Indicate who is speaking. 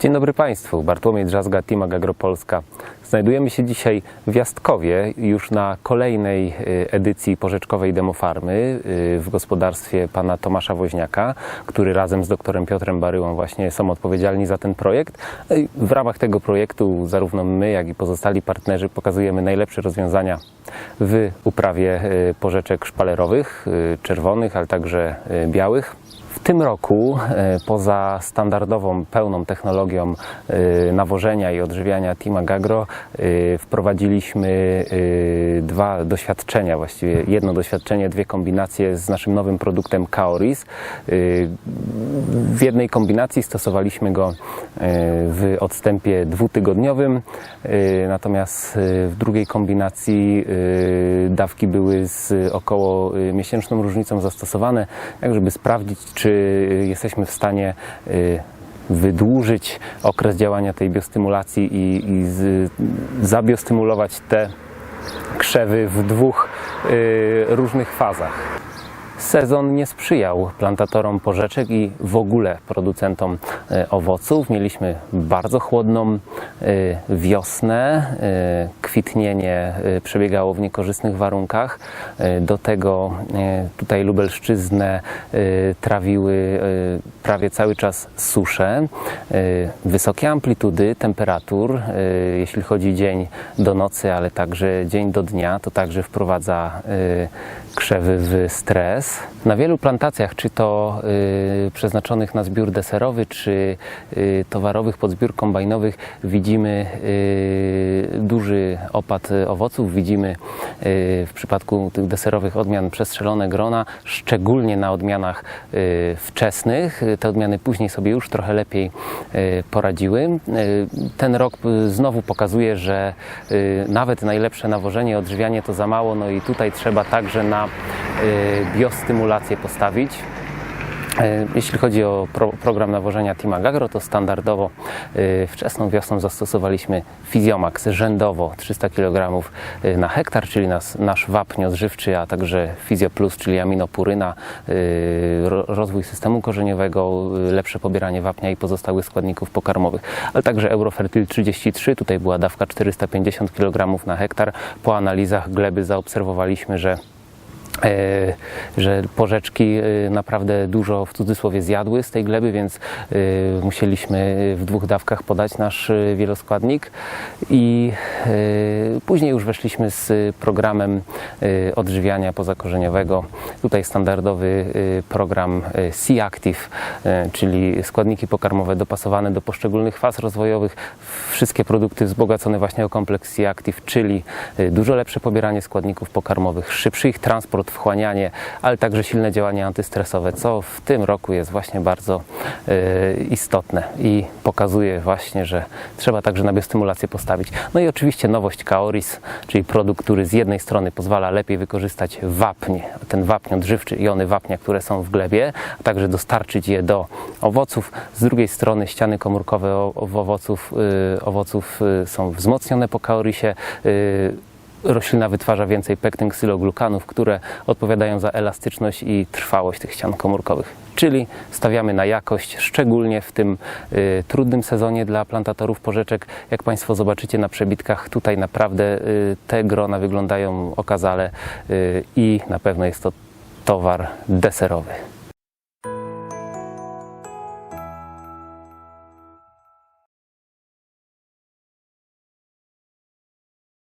Speaker 1: Dzień dobry Państwu, Bartłomiej Drzazga, Team Agropolska. Znajdujemy się dzisiaj w Jastkowie, już na kolejnej y, edycji porzeczkowej demofarmy y, w gospodarstwie pana Tomasza Woźniaka, który razem z doktorem Piotrem Baryłą właśnie są odpowiedzialni za ten projekt. No W ramach tego projektu zarówno my, jak i pozostali partnerzy pokazujemy najlepsze rozwiązania w uprawie y, porzeczek szpalerowych, czerwonych, ale także białych. W tym roku, poza standardową, pełną technologią nawożenia i odżywiania Team Agagro, e, wprowadziliśmy e, dwa doświadczenia, właściwie jedno doświadczenie, dwie kombinacje z naszym nowym produktem Kaoris. E, W jednej kombinacji stosowaliśmy go w odstępie dwutygodniowym, natomiast w drugiej kombinacji dawki były z około miesięczną różnicą zastosowane, tak żeby sprawdzić, czy jesteśmy w stanie y, wydłużyć okres działania tej biostymulacji i, i z, zabiostymulować te krzewy w dwóch y, różnych fazach. Sezon nie sprzyjał plantatorom porzeczek i w ogóle producentom e, owoców. Mieliśmy bardzo chłodną e, wiosnę, e, kwitnienie przebiegało w niekorzystnych warunkach. Do tego tutaj Lubelszczyznę trawiły prawie cały czas susze, wysokie amplitudy temperatur, jeśli chodzi dzień do nocy, ale także dzień do dnia, to także wprowadza krzewy w stres. Na wielu plantacjach, czy to y, przeznaczonych na zbiór deserowy, czy y, towarowych pod zbiór kombajnowych, widzimy y, duży opad owoców. Widzimy y, w przypadku tych deserowych odmian przestrzelone grona, szczególnie na odmianach y, wczesnych. Te odmiany później sobie już trochę lepiej y, poradziły. Y, Ten rok y, znowu pokazuje, że y, nawet najlepsze nawożenie, odżywianie to za mało, no i tutaj trzeba także na biostymulację postawić. E, Jeśli chodzi o pro, program nawożenia Team Agagro, to standardowo y, wczesną wiosną zastosowaliśmy Fizjomax rzędowo 300 kg na hektar, czyli nas, nasz wapń odżywczy, a także Fizjo Plus, czyli aminopuryna, y, ro, rozwój systemu korzeniowego, y, lepsze pobieranie wapnia i pozostałych składników pokarmowych, ale także Eurofertil 33, tutaj była dawka 450 kg na hektar. Po analizach gleby zaobserwowaliśmy, że że porzeczki e, naprawdę dużo w cudzysłowie zjadły z tej gleby, więc e, musieliśmy w dwóch dawkach podać nasz e, wieloskładnik i e, później już weszliśmy z programem e, odżywiania pozakorzeniowego. Tutaj standardowy e, program e, C-Active, e, czyli składniki pokarmowe dopasowane do poszczególnych faz rozwojowych. Wszystkie produkty wzbogacone właśnie o kompleks C-Active, czyli e, dużo lepsze pobieranie składników pokarmowych, szybszy ich transport, wchłanianie, ale także silne działanie antystresowe, co w tym roku jest właśnie bardzo e, istotne i pokazuje właśnie, że trzeba także na biostymulację postawić. No i oczywiście nowość Kaoris, czyli produkt, który z jednej strony pozwala lepiej wykorzystać wapń, ten wapń odżywczy, iony wapnia, które są w glebie, a także dostarczyć je do owoców. Z drugiej strony ściany komórkowe owoców, y, owoców y, są wzmocnione po Kaorisie. y, roślina wytwarza więcej pektin ksyloglukanów, które odpowiadają za elastyczność i trwałość tych ścian komórkowych. Czyli stawiamy na jakość, szczególnie w tym y, trudnym sezonie dla plantatorów porzeczek. Jak Państwo zobaczycie na przebitkach, tutaj naprawdę y, te grona wyglądają okazale y, i na pewno jest to towar deserowy.